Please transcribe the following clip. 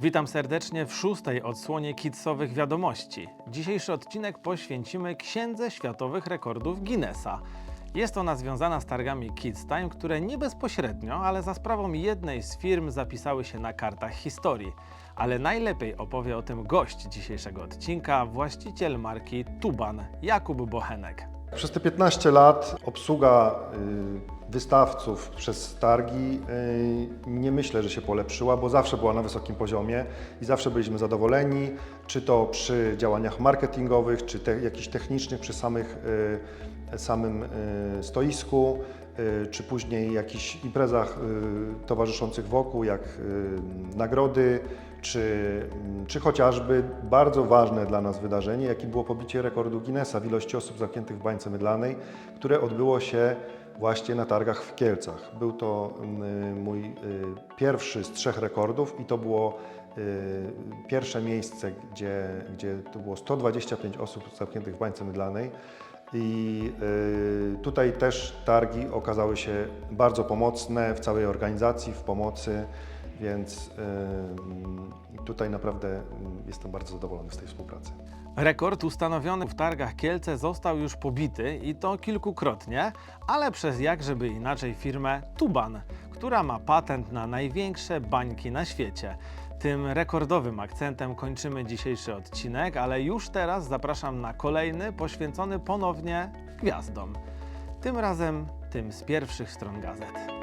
Witam serdecznie w szóstej odsłonie Kidsowych Wiadomości. Dzisiejszy odcinek poświęcimy Księdze Światowych Rekordów Guinnessa. Jest ona związana z targami Kids Time, które nie bezpośrednio, ale za sprawą jednej z firm zapisały się na kartach historii. Ale najlepiej opowie o tym gość dzisiejszego odcinka, właściciel marki Tuban, Jakub Bochenek. Przez te 15 lat obsługa y, wystawców przez targi y, nie myślę, że się polepszyła, bo zawsze była na wysokim poziomie i zawsze byliśmy zadowoleni, czy to przy działaniach marketingowych, czy te, jakichś technicznych przy samych, y, samym y, stoisku, czy później jakichś imprezach towarzyszących wokół, jak nagrody, czy, czy chociażby bardzo ważne dla nas wydarzenie, jakim było pobicie rekordu Guinnessa w ilości osób zamkniętych w bańce mydlanej, które odbyło się właśnie na targach w Kielcach. Był to mm, mój y, pierwszy z trzech rekordów i to było y, pierwsze miejsce, gdzie, gdzie to było 125 osób zamkniętych w bańce mydlanej. I y, tutaj też targi okazały się bardzo pomocne w całej organizacji, w pomocy, więc y, tutaj naprawdę y, jestem bardzo zadowolony z tej współpracy. Rekord ustanowiony w targach Kielce został już pobity i to kilkukrotnie, ale przez jakżeby inaczej firmę Tuban, która ma patent na największe bańki na świecie. Tym rekordowym akcentem kończymy dzisiejszy odcinek, ale już teraz zapraszam na kolejny poświęcony ponownie gwiazdom. Tym razem tym z pierwszych stron gazet.